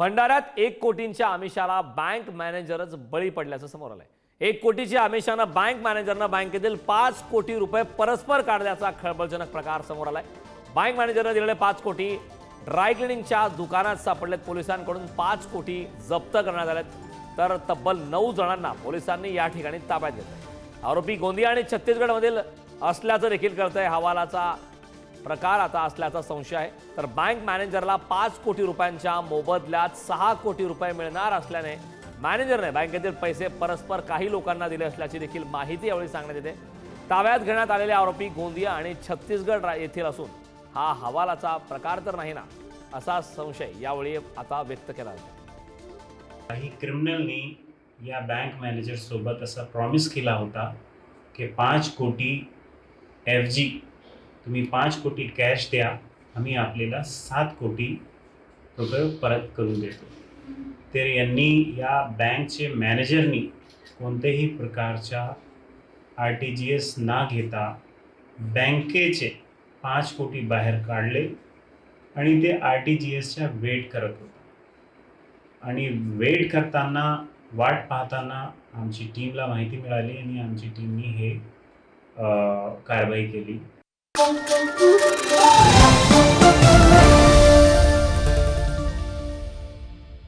भंडाऱ्यात एक कोटींच्या आमिषाला बँक मॅनेजरच बळी पडल्याचं समोर आलंय. एक कोटीच्या आमिषानं बँक मॅनेजरनं बँकेतील पाच कोटी रुपये परस्पर काढल्याचा खळबळजनक प्रकार समोर आलाय. बँक मॅनेजरनं दिलेले पाच कोटी ड्राय क्लिनिंगच्या दुकानात सापडलेत पोलिसांकडून. पाच कोटी जप्त करण्यात आल्यात तर तब्बल नऊ जणांना पोलिसांनी या ठिकाणी ताब्यात घेतलं आरोपी गोंदिया आणि छत्तीसगडमधील असल्याचं देखील कळतंय. हवालाचा प्रकार आता असल्याचा संशय आहे. तर बँक मॅनेजरला पाच कोटी रुपयांच्या मोबदल्यात सहा कोटी रुपये मिळणार असल्याने मॅनेजरने बँकेतील पैसे परस्पर काही लोकांना दिले असल्याची देखील माहिती यावेळी सांगण्यात येते. ताब्यात घेण्यात आलेले आरोपी गोंदिया आणि छत्तीसगड येथील असून हा हवालाचा प्रकार तर नाही ना असा संशय यावेळी आता व्यक्त केला जातो. काही क्रिमिनलनी या बँक मॅनेजर सोबत असा प्रॉमिस केला होता की पाच कोटी एफ जी तुम्ही पाच कोटी कॅश द्या आम्ही आपल्याला सात कोटी रुपये परत करून देतो. तर यांनी या बँकचे मॅनेजरनी कोणत्याही प्रकारच्या आर टी जी एस ना घेता बँकेचे पाच कोटी बाहेर काढले आणि ते आर टी जी एसच्या वेट करत होता. आणि वेट करताना वाट पाहताना आमची टीमला माहिती मिळाली आणि आमची टीमनी हे कारवाई केली. pom, pom, pom, pom.